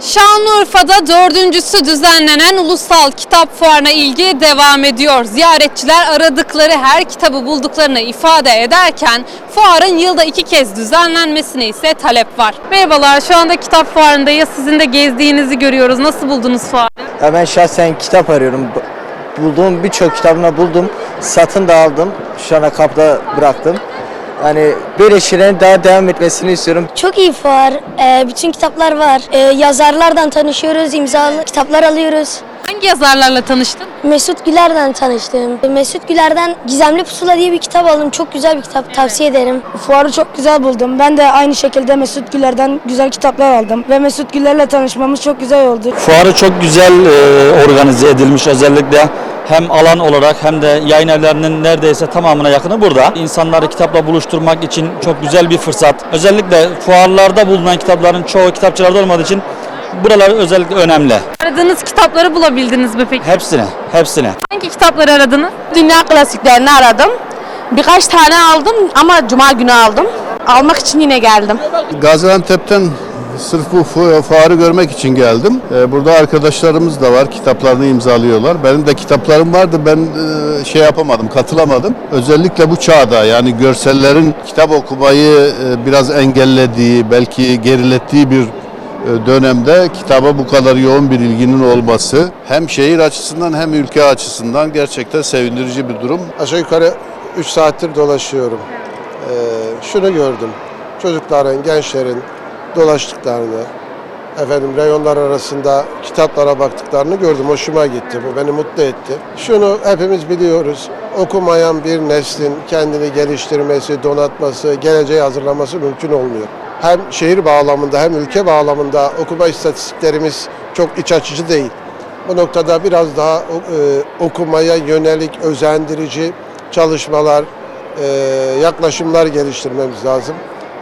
Şanlıurfa'da dördüncüsü düzenlenen Ulusal Kitap Fuarı'na ilgi devam ediyor. Ziyaretçiler aradıkları her kitabı bulduklarını ifade ederken fuarın yılda iki kez düzenlenmesine ise talep var. Merhabalar şu anda kitap fuarındayız. Sizin de gezdiğinizi görüyoruz. Nasıl buldunuz fuarı? Ya ben şahsen kitap arıyorum. Bu- Bulduğum birçok kitabını buldum. Satın da aldım. Şu ana kapıda bıraktım. Yani böyle şeylerin daha devam etmesini istiyorum. Çok iyi fuar. Ee, bütün kitaplar var. Ee, yazarlardan tanışıyoruz, imzalı kitaplar alıyoruz. Hangi yazarlarla tanıştın? Mesut Güler'den tanıştım. Mesut Güler'den Gizemli Pusula diye bir kitap aldım. Çok güzel bir kitap. Tavsiye ederim. Fuarı çok güzel buldum. Ben de aynı şekilde Mesut Güler'den güzel kitaplar aldım. Ve Mesut Güler'le tanışmamız çok güzel oldu. Fuarı çok güzel e, organize edilmiş özellikle hem alan olarak hem de yayın evlerinin neredeyse tamamına yakını burada. İnsanları kitapla buluşturmak için çok güzel bir fırsat. Özellikle fuarlarda bulunan kitapların çoğu kitapçılarda olmadığı için buralar özellikle önemli. Aradığınız kitapları bulabildiniz mi peki? Hepsini, hepsini. Hangi kitapları aradınız? Dünya klasiklerini aradım. Birkaç tane aldım ama cuma günü aldım. Almak için yine geldim. Gaziantep'ten sırf bu fu- fuarı görmek için geldim. Ee, Burada arkadaşlarımız da var, kitaplarını imzalıyorlar. Benim de kitaplarım vardı, ben e, şey yapamadım, katılamadım. Özellikle bu çağda yani görsellerin kitap okumayı e, biraz engellediği, belki gerilettiği bir e, dönemde kitaba bu kadar yoğun bir ilginin olması hem şehir açısından hem ülke açısından gerçekten sevindirici bir durum. Aşağı yukarı 3 saattir dolaşıyorum. Ee, şunu gördüm. Çocukların, gençlerin dolaştıklarını, efendim reyonlar arasında kitaplara baktıklarını gördüm. Hoşuma gitti. Bu beni mutlu etti. Şunu hepimiz biliyoruz. Okumayan bir neslin kendini geliştirmesi, donatması, geleceğe hazırlaması mümkün olmuyor. Hem şehir bağlamında hem ülke bağlamında okuma istatistiklerimiz çok iç açıcı değil. Bu noktada biraz daha e, okumaya yönelik özendirici çalışmalar, e, yaklaşımlar geliştirmemiz lazım.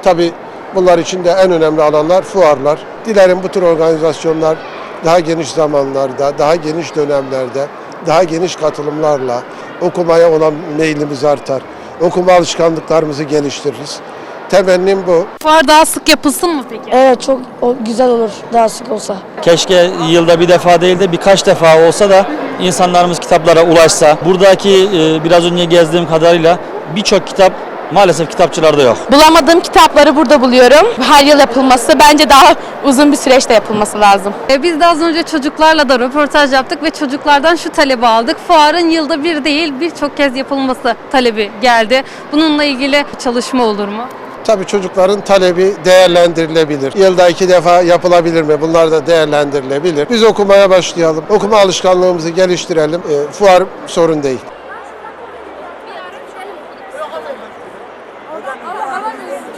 Tabii bunlar için de en önemli alanlar fuarlar. Dilerim bu tür organizasyonlar daha geniş zamanlarda, daha geniş dönemlerde, daha geniş katılımlarla okumaya olan meylimiz artar. Okuma alışkanlıklarımızı geliştiririz. Temennim bu. Fuar daha sık yapılsın mı peki? Evet çok o- güzel olur daha sık olsa. Keşke yılda bir defa değil de birkaç defa olsa da insanlarımız kitaplara ulaşsa. Buradaki e, biraz önce gezdiğim kadarıyla birçok kitap maalesef kitapçılarda yok. Bulamadığım kitapları burada buluyorum. Her yıl yapılması bence daha uzun bir süreçte yapılması lazım. E, Biz de az önce çocuklarla da röportaj yaptık ve çocuklardan şu talebi aldık. Fuarın yılda bir değil birçok kez yapılması talebi geldi. Bununla ilgili çalışma olur mu? Tabii çocukların talebi değerlendirilebilir. Yılda iki defa yapılabilir mi? Bunlar da değerlendirilebilir. Biz okumaya başlayalım. Okuma alışkanlığımızı geliştirelim. E, fuar sorun değil.